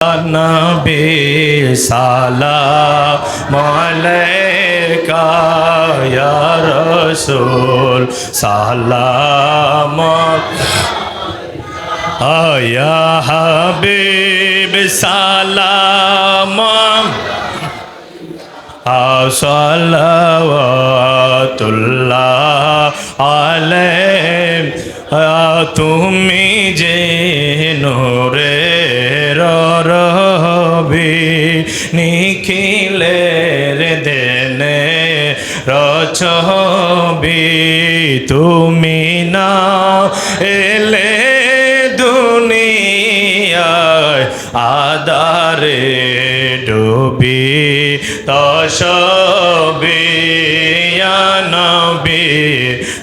নবী সালাম আলাইকা ইয়া রাসূল সালাম হাবিব সালাম সালাওয়াতুল্লাহ আলাইহি তুমি যে নোরে ছবি তুমি না এলে দুনিয়ায় আদারে ডুবি তসবি নবি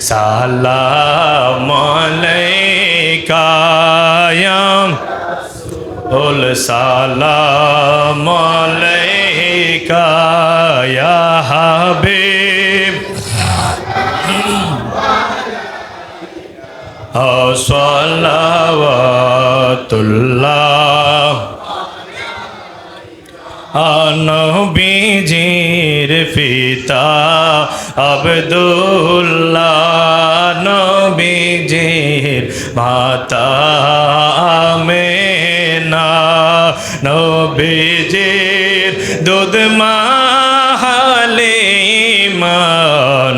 সালাম কায়াম উল সালাম কায়া হাবে صلوات الله নবীজির পিতা আবদুল্লাহ নবীজির মাতা আমেনা নবীজির দুধ মাহালিমা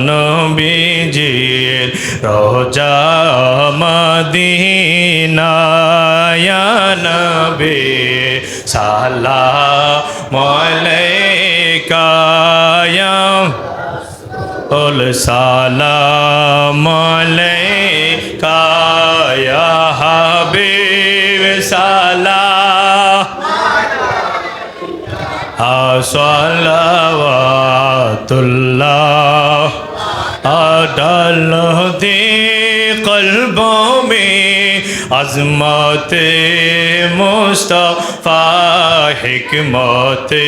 নবীজির রোজা মদিনা ইয়া নবে সালা মলকায় উল সালা মলকায় হাবিব সালা আসলাওয়াতুল্লাহ আদালতে কলবা আজমতে মোস্তফা হিকমতে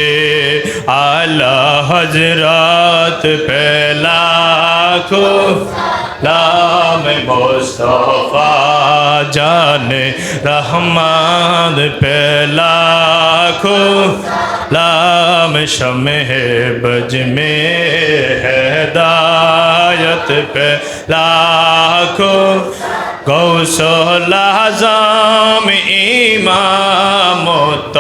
আলা হজরত পেলা খো নাম মোস্তফা জানে রহমান পেলা খো লাম শমে বজ মে হেদায়ত পে লাখো কৌশল আজম ইমামত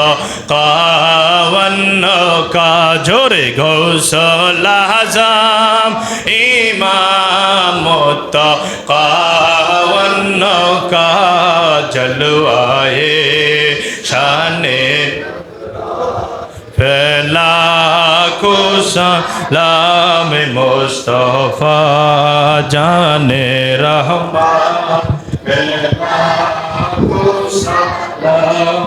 কাবন্ন কাজরে কৌশল আজম ইমামত কাবন্ন কাজলুয়া মুস্তফা জানে রহমা সালাম।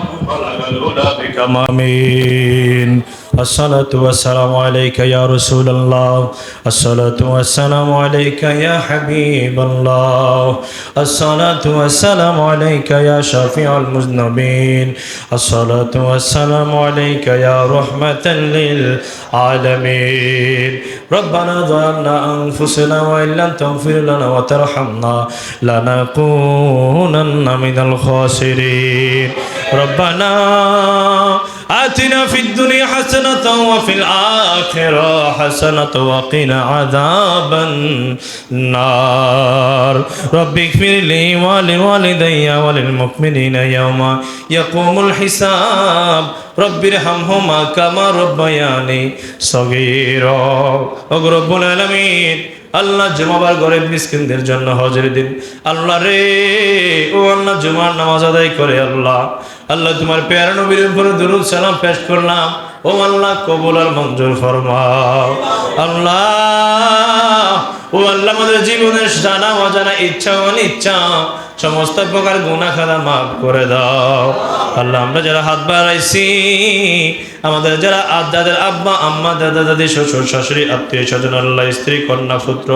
الصلاة والسلام عليك يا رسول الله. الصلاة والسلام عليك يا حبيب الله. الصلاة والسلام عليك يا شفيع المذنبين. الصلاة والسلام عليك يا رحمة للعالمين. ربنا ظلمنا أنفسنا وإن لم تغفر لنا وترحمنا لنكونن من الخاسرين. ربنا آتنا في الدنيا حسنة وفي الآخرة حسنة وقنا عذاب النار رب اغفر لي ولوالدي وللمؤمنين يوم يقوم الحساب رب ارحمهما كما ربياني صغيرا رب العالمين আল্লাহ জুমাবার গরিব মিসকিনদের জন্য হজের দিন। আল্লাহ রে, ও আল্লাহ জুমার নামাজ আদায় করে আল্লাহ। আল্লাহ তোমার পেয়ার নবীর উপরে দুরুদ সালাম পেশ করলাম। ও আল্লাহ কবুল আর মঞ্জুর ফরমাও। আল্লাহ, ও আল্লাহ আমাদের জীবনের জানা অজানা ইচ্ছা অনিচ্ছা। সমস্ত প্রকার গুণা খাদা মাফ করে দাও। আল্লাহ, আমরা যারা হাত বাড়াইছি, আমাদের যারা আদাদের আব্বা, আম্মা, দাদা, দাদি, শ্বশুর, শাশুড়ি, আত্মীয় স্বজন, আল্লাহ, স্ত্রী, কন্যা, পুত্র,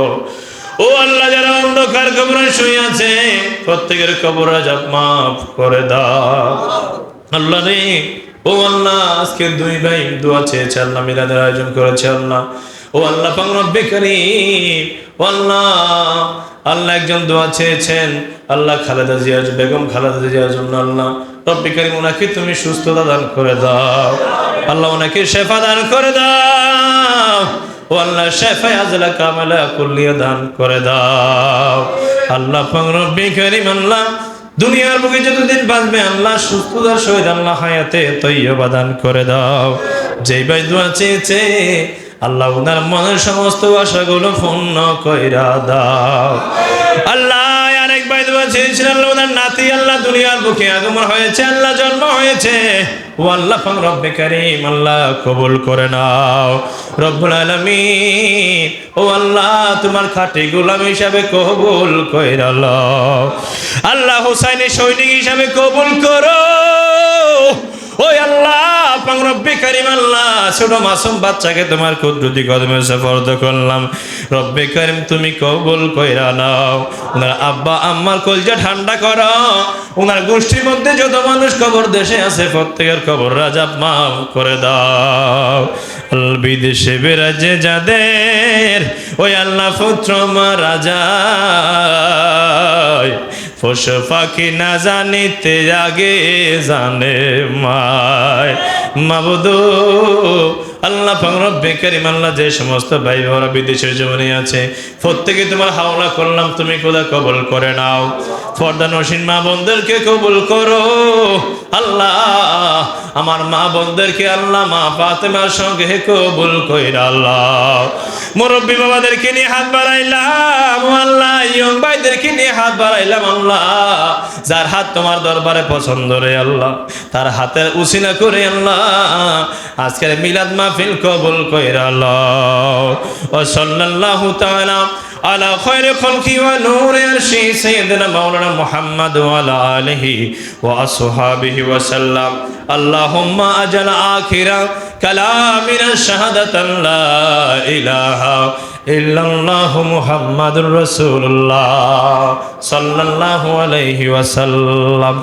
ও আল্লাহ, যারা অন্ধকার কবরে শুয়ে আছে, প্রত্যেকের কবর আজাব মাফ করে দাও। আল্লাহ রে, ও আল্লাহ, আজকে দুই ভাই দোয়া চেয়েছে, আল্লাহ, মিলাদের আয়োজন করেছে, আল্লাহ। ও আল্লাহ, পাক রব্বে করিম, ও আল্লাহ আল্লাহ একজন দোয়া চেয়েছেন। আল্লাহ খালেদা জিয়া বেগম খালেদা জিয়ার জন্য আল্লাহ, রব্বি কারিম, ওনাকে তুমি সুস্থতা দান করে দাও। আল্লাহ ওনাকে শেফা দান করে দাও। ও আল্লাহ শেফা আজলা কামালা কুল্লিয়া দান করে দাও। আল্লাহ পাক রব্বি কারিম, আল্লাহ, দুনিয়ার বুকে যতদিন বাঁচবে, আল্লাহ সুস্থতার সহিত আল্লাহ হায়াতে তৈয়বা দান করে দাও। যেই ভাই দোয়া চেয়েছে আল্লাহ ওনার মনের সমস্ত আশাগুলো পূর্ণ কইরা দাও। আল্লাহ, আরেক ভাই দোয়া চেয়েছিলেন আল্লাহ ওনার নাতি, আল্লাহ দুনিয়ার বুকে আগমন হয়েছে, আল্লাহ জন্ম হয়েছে। ও আল্লাহ রব্বে কারিম, আল্লাহ কবুল করে নাও। রব্বুল আলামিন, ও আল্লাহ, তোমার খাঁটি গোলাম হিসাবে কবুল কইরা লও। আল্লাহ হুসাইনি সৈনিক হিসাবে কবুল করো। ওই আল্লাহ রব্বে কারিম আল্লাহ, ছোট মাসুম বাচ্চাকে তোমার কুদরতি কদমে সফরদ করলাম। রব্বে কারিম, তুমি কবুল কইরা নাও। ওনার আব্বা আম্মার কলজা ঠান্ডা করো। ওনার গোষ্ঠীর মধ্যে যত মানুষ কবর দেশে আছে, প্রত্যেকের কবর রাজা মাফ করে দাও। বিদেশে বেরাজে যাদের, ওই আল্লাহ পুত্র রাজা পশু পাখি না জানিতে আগে জানে মায়। মাবুদু আল্লাহ রব্বে কারিম আল্লাহ যে সমস্ত ভাই বোনেরা বিদেশের জীবনে আছে, প্রত্যেকে তোমার হাওলা করলাম, তুমি কোথা কবল করে নাও। ফর্দা নসীন মা বোনদেরকে কবুল করো। আল্লাহ, আমার মা বোনদেরকে আল্লাহ, মা ফাতেমার সঙ্গে কবুল কইরা আল্লাহ। মুরব্বী বাবাদেরকে নিয়ে হাত বাড়াইলাম, আল্লাহ, ইয়ং ভাইদেরকে নিয়ে হাত বাড়াইলাম, আল্লাহ। যার হাত তোমার দরবারে পছন্দ রে, আল্লাহ। তার হাতের উসিলা করে, আল্লাহ। আজকের মিলাদ মাহফিল কবুল কইরা ল ও সাল্লাল্লাহু তাআলা আলা খয়রে খলকি ওয়া নূরে আরশি সাইয়্যিদিনা মাওলানা মুহাম্মদ ওয়া আলা আলিহি ওয়া আসহাবিহি ওয়া সাল্লাম। আল্লাহুম্মা আজাল আখিরা কালামিনা শাহাদাতান লা ইলাহা ইল্লাল্লাহ মুহাম্মাদুর রাসূলুল্লাহ সাল্লাল্লাহু আলাইহি ওয়া সাল্লাম।